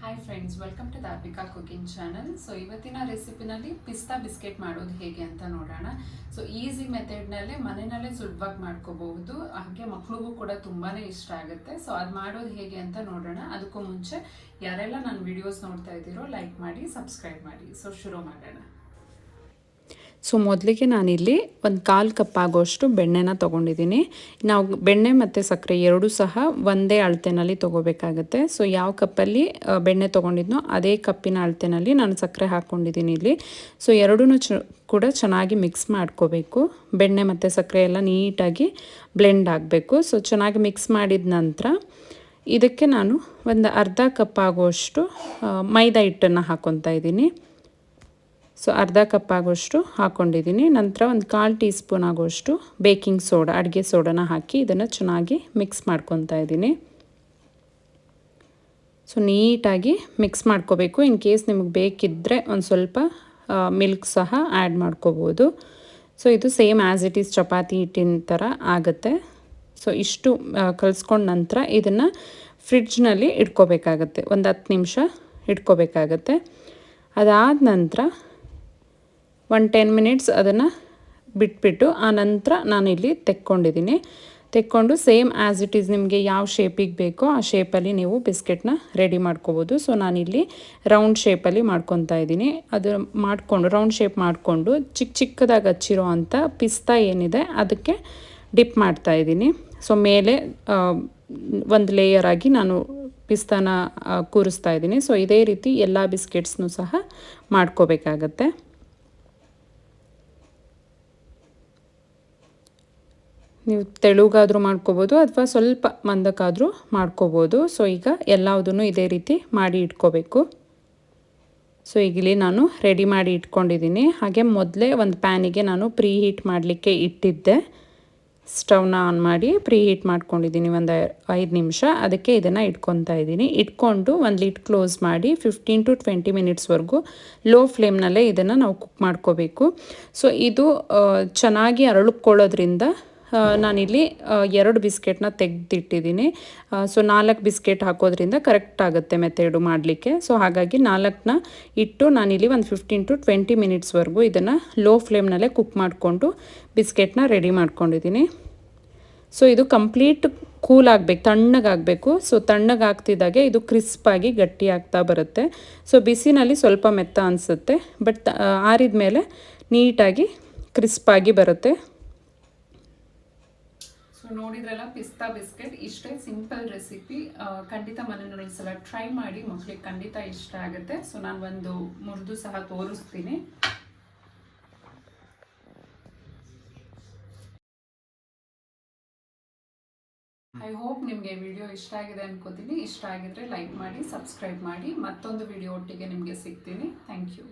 Hi friends welcome to Darpika cooking channel so ಇವತ್ತಿನ ರೆಸಿಪಿನಲ್ಲಿ ಪಿಸ್ತಾ ಬಿಸ್ಕೆಟ್ ಮಾಡೋದು ಹೇಗೆ ಅಂತ ನೋಡೋಣ. ಸೊ ಈಸಿ ಮೆಥಡ್ನಲ್ಲೇ ಮನೆಯಲ್ಲೇ ಸುಲಭವಾಗಿ ಮಾಡ್ಕೋಬಹುದು. ಹಾಗೆ ಮಕ್ಳಿಗೂ ಕೂಡ ತುಂಬಾ ಇಷ್ಟ ಆಗುತ್ತೆ. ಸೊ ಅದು ಮಾಡೋದು ಹೇಗೆ ಅಂತ ನೋಡೋಣ. ಅದಕ್ಕೂ ಮುಂಚೆ ಯಾರೆಲ್ಲ ನನ್ನ ವಿಡಿಯೋಸ್ ನೋಡ್ತಾ ಇದ್ದೀರೋ ಲೈಕ್ ಮಾಡಿ ಸಬ್ಸ್ಕ್ರೈಬ್ ಮಾಡಿ. ಸೊ ಶುರು ಮಾಡೋಣ. ಸೊ ಮೊದಲಿಗೆ ನಾನಿಲ್ಲಿ ಒಂದು ಕಾಲು ಕಪ್ ಆಗೋಷ್ಟು ಬೆಣ್ಣೆನ ತೊಗೊಂಡಿದ್ದೀನಿ. ನಾವು ಬೆಣ್ಣೆ ಮತ್ತು ಸಕ್ಕರೆ ಎರಡೂ ಸಹ ಒಂದೇ ಅಳತೆನಲ್ಲಿ ತೊಗೋಬೇಕಾಗತ್ತೆ. ಸೊ ಯಾವ ಕಪ್ಪಲ್ಲಿ ಬೆಣ್ಣೆ ತೊಗೊಂಡಿದ್ನೋ ಅದೇ ಕಪ್ಪಿನ ಅಳತೆನಲ್ಲಿ ನಾನು ಸಕ್ಕರೆ ಹಾಕ್ಕೊಂಡಿದ್ದೀನಿ ಇಲ್ಲಿ. ಸೊ ಎರಡೂ ಚ, ಕೂಡ ಚೆನ್ನಾಗಿ ಮಿಕ್ಸ್ ಮಾಡ್ಕೋಬೇಕು. ಬೆಣ್ಣೆ ಮತ್ತು ಸಕ್ಕರೆ ಎಲ್ಲ ನೀಟಾಗಿ ಬ್ಲೆಂಡ್ ಆಗಬೇಕು. ಸೊ ಚೆನ್ನಾಗಿ ಮಿಕ್ಸ್ ಮಾಡಿದ ನಂತರ ಇದಕ್ಕೆ ನಾನು ಒಂದು ಅರ್ಧ ಕಪ್ ಆಗುವಷ್ಟು ಮೈದಾ ಹಿಟ್ಟನ್ನು ಹಾಕ್ಕೊತಾ ಇದ್ದೀನಿ. ಸೊ ಅರ್ಧ ಕಪ್ ಆಗೋಷ್ಟು ಹಾಕ್ಕೊಂಡಿದ್ದೀನಿ ನಂತರ ಒಂದು ಕಾಲು ಟೀ ಸ್ಪೂನ್ ಆಗೋಷ್ಟು ಬೇಕಿಂಗ್ ಸೋಡಾ, ಅಡುಗೆ ಸೋಡಾನ ಹಾಕಿ ಇದನ್ನು ಚೆನ್ನಾಗಿ ಮಿಕ್ಸ್ ಮಾಡ್ಕೊತಾ ಇದ್ದೀನಿ. ಸೊ ನೀಟಾಗಿ ಮಿಕ್ಸ್ ಮಾಡ್ಕೋಬೇಕು. ಇನ್ ಕೇಸ್ ನಿಮಗೆ ಬೇಕಿದ್ದರೆ ಒಂದು ಸ್ವಲ್ಪ ಮಿಲ್ಕ್ ಸಹ ಆ್ಯಡ್ ಮಾಡ್ಕೋಬೋದು. ಸೊ ಇದು same as it is chapati ಹಿಟ್ಟಿನ ಥರ ಆಗುತ್ತೆ. ಸೊ ಇಷ್ಟು ಕಲಿಸ್ಕೊಂಡ ನಂತರ ಇದನ್ನು ಫ್ರಿಡ್ಜ್ನಲ್ಲಿ ಇಟ್ಕೋಬೇಕಾಗತ್ತೆ. ಒಂದು ಹತ್ತು ನಿಮಿಷ ಇಟ್ಕೋಬೇಕಾಗತ್ತೆ. ಅದಾದ ನಂತರ ಒನ್ ಟೆನ್ ಮಿನಿಟ್ಸ್ ಅದನ್ನು ಬಿಟ್ಬಿಟ್ಟು ಆ ನಂತರ ನಾನಿಲ್ಲಿ ತೆಕ್ಕೊಂಡಿದ್ದೀನಿ. ತೆಕ್ಕೊಂಡು ಸೇಮ್ ಆ್ಯಸ್ ಇಟ್ ಈಸ್ ನಿಮಗೆ ಯಾವ ಶೇಪಿಗೆ ಬೇಕೋ ಆ ಶೇಪಲ್ಲಿ ನೀವು ಬಿಸ್ಕೆಟ್ನ ರೆಡಿ ಮಾಡ್ಕೋಬೋದು. ಸೊ ನಾನಿಲ್ಲಿ ರೌಂಡ್ ಶೇಪಲ್ಲಿ ಮಾಡ್ಕೊತಾ ಇದ್ದೀನಿ. ಅದು ಮಾಡಿಕೊಂಡು ರೌಂಡ್ ಶೇಪ್ ಮಾಡಿಕೊಂಡು ಚಿಕ್ಕ ಚಿಕ್ಕದಾಗಿ ಹಚ್ಚಿರೋ ಅಂಥ ಪಿಸ್ತಾ ಏನಿದೆ ಅದಕ್ಕೆ ಡಿಪ್ ಮಾಡ್ತಾ ಇದ್ದೀನಿ. ಸೊ ಮೇಲೆ ಒಂದು ಲೇಯರ್ ಆಗಿ ನಾನು ಪಿಸ್ತಾನ ಕೂರಿಸ್ತಾ ಇದ್ದೀನಿ. ಸೊ ಇದೇ ರೀತಿ ಎಲ್ಲ ಬಿಸ್ಕೆಟ್ಸ್ನೂ ಸಹ ಮಾಡ್ಕೋಬೇಕಾಗತ್ತೆ. ನೀವು ತೆಳುಗಾದರೂ ಮಾಡ್ಕೋಬೋದು ಅಥವಾ ಸ್ವಲ್ಪ ಮಂದಕ್ಕಾದರೂ ಮಾಡ್ಕೋಬೋದು. ಸೊ ಈಗ ಎಲ್ಲದನ್ನು ಇದೇ ರೀತಿ ಮಾಡಿ ಇಟ್ಕೋಬೇಕು. ಸೊ ಈಗ ನಾನು ರೆಡಿ ಮಾಡಿ ಇಟ್ಕೊಂಡಿದ್ದೀನಿ. ಹಾಗೆ ಮೊದಲೇ ಒಂದು ಪ್ಯಾನಿಗೆ ನಾನು ಪ್ರೀ ಹೀಟ್ ಮಾಡಲಿಕ್ಕೆ ಇಟ್ಟಿದ್ದೆ. ಸ್ಟವ್ನ ಆನ್ ಮಾಡಿ ಪ್ರೀ ಹೀಟ್ ಮಾಡ್ಕೊಂಡಿದ್ದೀನಿ ಒಂದು ಐದು ನಿಮಿಷ. ಅದಕ್ಕೆ ಇದನ್ನು ಇಟ್ಕೊತಾ ಇದ್ದೀನಿ. ಇಟ್ಕೊಂಡು ಒಂದು ಲಿಟ್ ಕ್ಲೋಸ್ ಮಾಡಿ ಫಿಫ್ಟೀನ್ ಟು ಟ್ವೆಂಟಿ ಮಿನಿಟ್ಸ್ವರೆಗೂ ಲೋ ಫ್ಲೇಮ್ನಲ್ಲೇ ಇದನ್ನು ನಾವು ಕುಕ್ ಮಾಡ್ಕೋಬೇಕು. ಸೊ ಇದು ಚೆನ್ನಾಗಿ ಅರಳುಕೊಳ್ಳೋದ್ರಿಂದ ನಾನಿಲ್ಲಿ ಎರಡು ಬಿಸ್ಕೆಟ್ನ ತೆಗೆದಿಟ್ಟಿದ್ದೀನಿ. ಸೊ ನಾಲ್ಕು ಬಿಸ್ಕೆಟ್ ಹಾಕೋದ್ರಿಂದ ಕರೆಕ್ಟ್ ಆಗುತ್ತೆ ಮೆಥೆಡು ಮಾಡಲಿಕ್ಕೆ. ಸೊ ಹಾಗಾಗಿ ನಾಲ್ಕನ್ನ ಇಟ್ಟು ನಾನಿಲ್ಲಿ ಒಂದು ಫಿಫ್ಟೀನ್ ಟು ಟ್ವೆಂಟಿ ಮಿನಿಟ್ಸ್ವರೆಗೂ ಇದನ್ನು ಲೋ ಫ್ಲೇಮ್ನಲ್ಲೇ ಕುಕ್ ಮಾಡಿಕೊಂಡು ಬಿಸ್ಕೆಟ್ನ ರೆಡಿ ಮಾಡ್ಕೊಂಡಿದ್ದೀನಿ. ಸೊ ಇದು ಕಂಪ್ಲೀಟ್ ಕೂಲ್ ಆಗಬೇಕು, ತಣ್ಣಗಾಗಬೇಕು. ಸೊ ತಣ್ಣಗಾಗ್ತಿದ್ದಾಗೆ ಇದು ಕ್ರಿಸ್ಪಾಗಿ ಗಟ್ಟಿ ಆಗ್ತಾ ಬರುತ್ತೆ. ಸೊ ಬಿಸಿನಲ್ಲಿ ಸ್ವಲ್ಪ ಮೆತ್ತ ಅನಿಸುತ್ತೆ ಬಟ್ ಆರಿದ ಮೇಲೆ ನೀಟಾಗಿ ಕ್ರಿಸ್ಪಾಗಿ ಬರುತ್ತೆ. ಸೊ ನೋಡಿದ್ರಲ್ಲ, ಪಿಸ್ತಾ ಬಿಸ್ಕೆಟ್, ಇಷ್ಟೇ ಸಿಂಪಲ್ ರೆಸಿಪಿ. ಖಂಡಿತ ಮನೆಯಲ್ಲಿ ಒಂದ್ಸಲ ಟ್ರೈ ಮಾಡಿ, ಮಕ್ಳಿಗೆ ಖಂಡಿತ ಇಷ್ಟ ಆಗುತ್ತೆ. ಸೊ ನಾನು ಒಂದು ಮುರಿದು ಸಹ ತೋರಿಸ್ತೀನಿ. ಐ ಹೋಪ್ ನಿಮಗೆ ವಿಡಿಯೋ ಇಷ್ಟ ಆಗಿದೆ ಅನ್ಕೋತೀನಿ. ಇಷ್ಟ ಆಗಿದ್ರೆ ಲೈಕ್ ಮಾಡಿ ಸಬ್ಸ್ಕ್ರೈಬ್ ಮಾಡಿ. ಮತ್ತೊಂದು ವಿಡಿಯೋ ಒಟ್ಟಿಗೆ ನಿಮಗೆ ಸಿಗ್ತೀನಿ. Thank you